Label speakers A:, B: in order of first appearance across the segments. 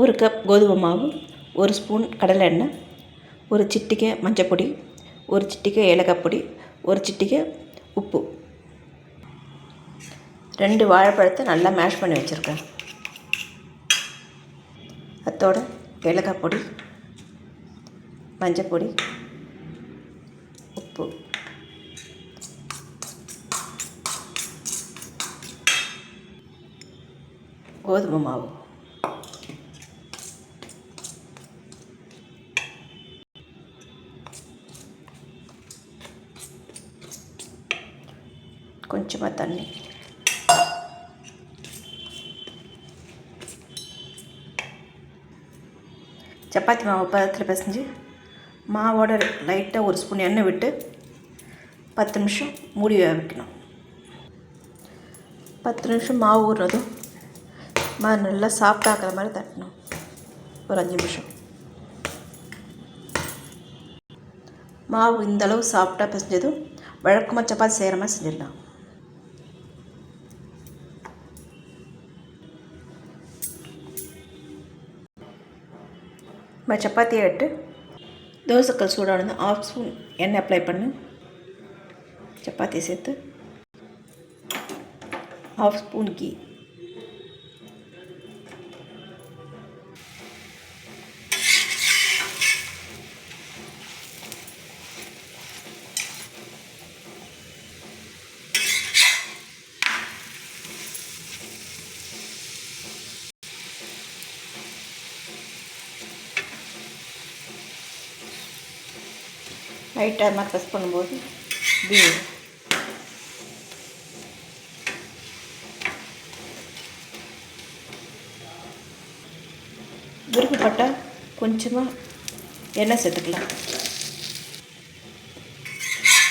A: ஒரு கப் கோதுமை மாவு ஒரு ஸ்பூன் கடலை எண்ணெய் ஒரு சிட்டிகை மஞ்சப்பொடி ஒரு சிட்டிகை ஏலக்காய் பொடி ஒரு சிட்டிகை உப்பு. ரெண்டு வாழைப்பழத்தை நல்லா மேஷ் பண்ணி வச்சுருக்கேன். அத்தோட ஏலக்காய் பொடி மஞ்சப்பொடி உப்பு. கோதுமை மாவு. கொஞ்சமாக தண்ணி சப்பாத்தி மாவு பதத்தில் பிசைஞ்சு மாவோட லைட்டாக ஒரு ஸ்பூன் எண்ணெய் விட்டு பத்து நிமிஷம் மூடி வேக வைக்கணும் பத்து நிமிஷம் மாவு ஊறுறதும் மாவு நல்லா சாஃப்டாகிற மாதிரி தட்டணும் ஒரு அஞ்சு நிமிஷம் மாவு இந்த அளவு சாஃப்டாக பிசைஞ்சதும் வழக்கமாக சப்பாத்தி செய்கிற மாதிரி செஞ்சிடலாம் நம்ம சப்பாத்தியை எட்டு. தோசைக்கல் சூடானது ஆஃப் ஸ்பூன் எண்ணெய் அப்ளை பண்ணு. சப்பாத்தி சேர்த்து ஆஃப் ஸ்பூன் கீ லைட்டாக இருந்தால் ப்ரெஸ் பண்ணும்போது இப்படி விருப்பப்பட்டால் கொஞ்சமாக எண்ணெய் சேர்த்துக்கலாம்.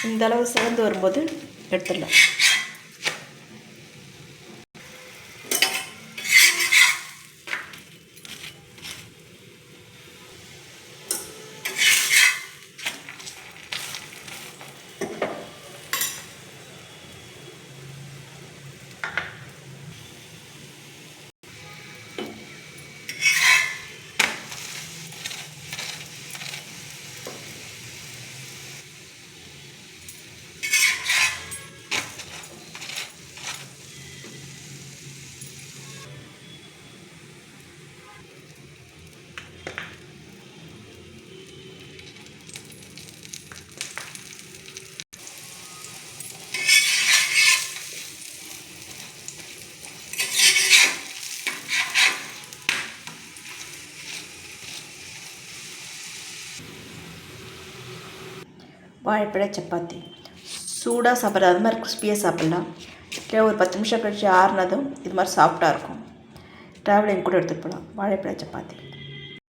A: இந்த அளவு வரும்போது எடுத்துடலாம். வாழைப்பழ சப்பாத்தி. சூடாக சாப்பிட்றது அது மாதிரி கிறிஸ்பியாக சாப்பிட்லாம். இல்லை ஒரு பத்து நிமிஷம் கழிச்சு ஆறுனதும் இது மாதிரி சாஃப்டாக இருக்கும். ட்ராவலிங் கூட எடுத்துகிட்டு போகலாம் வாழைப்பழ சப்பாத்தி.